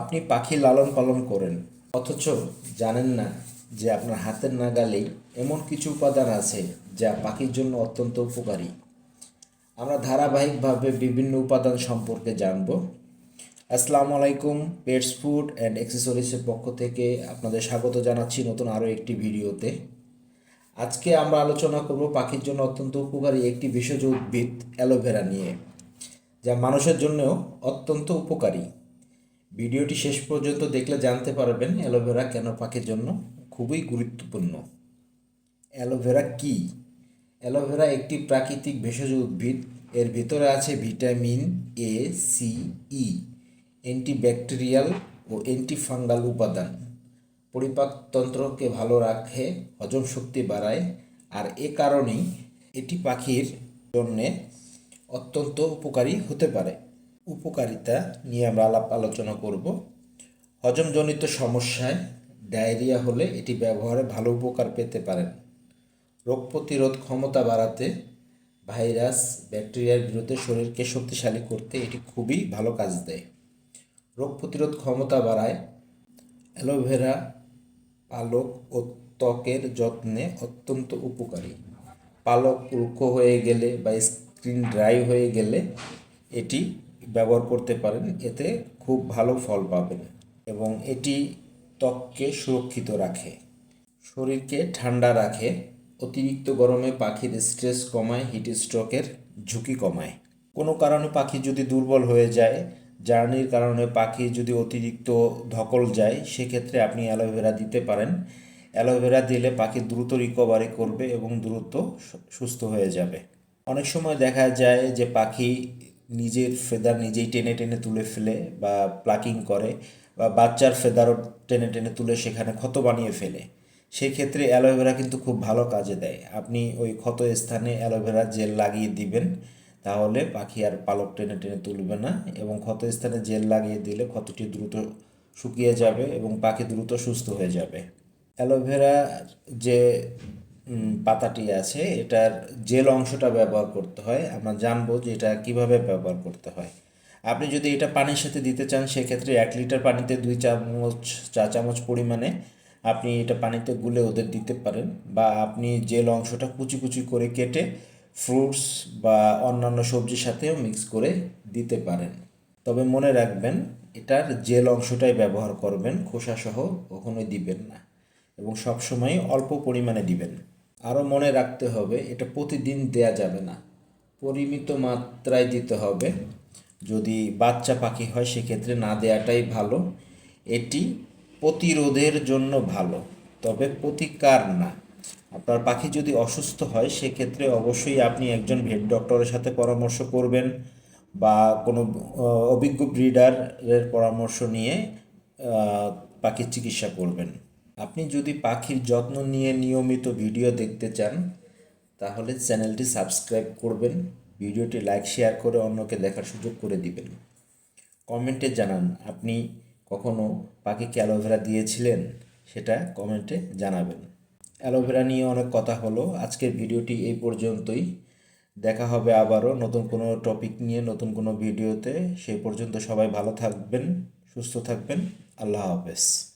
আপনি পাখি লালন পালন করেন, অথচ জানেন না যে আপনার হাতের নাগালেই এমন কিছু উপাদান আছে যা পাখির জন্য অত্যন্ত উপকারী। আমরা ধারাবাহিকভাবে বিভিন্ন উপাদান সম্পর্কে জানব। আসসালামু আলাইকুম পেটস ফুড অ্যান্ড অ্যাক্সেসরিজের পক্ষ থেকে আপনাদের স্বাগত জানাচ্ছি নতুন আরও একটি ভিডিওতে। আজকে আমরা আলোচনা করব পাখির জন্য অত্যন্ত উপকারী একটি ভেষজ উদ্ভিদ, অ্যালোভেরা নিয়ে, যা মানুষের জন্যও অত্যন্ত উপকারী। ভিডিওটি শেষ পর্যন্ত দেখলে জানতে পারবেন অ্যালোভেরা কেন পাখির জন্য খুবই গুরুত্বপূর্ণ। অ্যালোভেরা কি? অ্যালোভেরা একটি প্রাকৃতিক ভেষজ উদ্ভিদ। এর ভিতরে আছে vitamin A, C, E, antibacterial O antifungal উপাদান। পরিপাকতন্ত্রকে ভালো রাখে, হজম শক্তি বাড়ায় আর এ কারণেই এটি পাখির জন্যে অত্যন্ত উপকারী হতে পারে। উপকারিতা নিয়ে আমরা আলাপ আলোচনা করব। হজমজনিত সমস্যায় ডায়রিয়া হলে এটি ব্যবহারে ভালো উপকার পেতে পারেন। রোগ প্রতিরোধ ক্ষমতা বাড়াতে ভাইরাস, ব্যাকটেরিয়ার বিরুদ্ধে শরীরকে শক্তিশালী করতে এটি খুবই ভালো কাজ দেয়। রোগ প্রতিরোধ ক্ষমতা বাড়ায় অ্যালোভেরা, পালক ও ত্বকের যত্নে অত্যন্ত উপকারী। পালক রুক্ষ হয়ে গেলে বা স্কিন ড্রাই হয়ে গেলে এটি ব্যবহার করতে পারেন, এতে খুব ভালো ফল পাবেন এবং এটি ত্বককে সুরক্ষিত রাখে, শরীরকে ঠান্ডা রাখে, অতিরিক্ত গরমে পাখির স্ট্রেস কমায় হিট স্ট্রোকের ঝুঁকি কমায়। কোনো কারণে পাখি যদি দুর্বল হয়ে যায়, জার্নির কারণে পাখি যদি অতিরিক্ত ধকল যায়, সেক্ষেত্রে আপনি অ্যালোভেরা দিতে পারেন। অ্যালোভেরা দিলে পাখি দ্রুত রিকভারি করবে এবং দ্রুত সুস্থ হয়ে যাবে। অনেক সময় দেখা যায় যে পাখি নিজের ফেদার নিজেই টেনে টেনে তুলে ফেলে বা প্লাকিং করে বা বাচ্চার ফেদারও টেনে টেনে তুলে সেখানে ক্ষত বানিয়ে ফেলে। সেই ক্ষেত্রে অ্যালোভেরা কিন্তু খুব ভালো কাজে দেয়। আপনি ওই ক্ষত স্থানে অ্যালোভেরা জেল লাগিয়ে দিবেন, তাহলে পাখি আর পালক টেনে টেনে তুলবে না এবং ক্ষত স্থানে জেল লাগিয়ে দিলে ক্ষতটি দ্রুত শুকিয়ে যাবে এবং পাখি দ্রুত সুস্থ হয়ে যাবে। অ্যালোভেরা যে পাতাটি আছে, এটার জেল অংশটা ব্যবহার করতে হয়। আমরা জানব যে এটা কীভাবে ব্যবহার করতে হয়। আপনি যদি এটা পানির সাথে দিতে চান, সেক্ষেত্রে এক লিটার পানিতে দুই চামচ চা চামচ পরিমাণে আপনি এটা পানিতে গুলে ওদের দিতে পারেন বা আপনি জেল অংশটা কুচি কুচি করে কেটে ফ্রুটস বা অন্যান্য সবজির সাথেও মিক্স করে দিতে পারেন। তবে মনে রাখবেন, এটার জেল অংশটাই ব্যবহার করবেন, খোসাসহ কখনোই দিবেন না এবং সবসময় অল্প পরিমাণে দিবেন। আরও মনে রাখতে হবে, এটা প্রতিদিন দেয়া যাবে না। পরিমিত মাত্রায় দিতে হবে। যদি বাচ্চা পাখি হয়, সেক্ষেত্রে না দেয়াটাই ভালো। এটি প্রতিরোধের জন্য ভালো, তবে প্রতিকার না। আপনার পাখি যদি অসুস্থ হয়, সেক্ষেত্রে অবশ্যই আপনি একজন ভেট ডক্টরের সাথে পরামর্শ করবেন বা কোনো অভিজ্ঞ ব্রিডারের পরামর্শ নিয়ে পাখির চিকিৎসা করবেন। আপনি যদি পাখির যত্ন নিয়ে নিয়মিত ভিডিও দেখতে চান, তাহলে চ্যানেলটি সাবস্ক্রাইব করবেন, ভিডিওটি লাইক, শেয়ার করে অন্যকে দেখার সুযোগ করে দিবেন। কমেন্টে জানান, আপনি কখনো পাখিকে অ্যালোভেরা দিয়েছিলেন? সেটা কমেন্টে জানাবেন। অ্যালোভেরা নিয়ে অনেক কথা হলো। আজকের ভিডিওটি এই পর্যন্তই। দেখা হবে আবারও নতুন কোনো টপিক নিয়ে, নতুন কোনো ভিডিওতে। সেই পর্যন্ত সবাই ভালো থাকবেন, সুস্থ থাকবেন। আল্লাহ হাফেজ।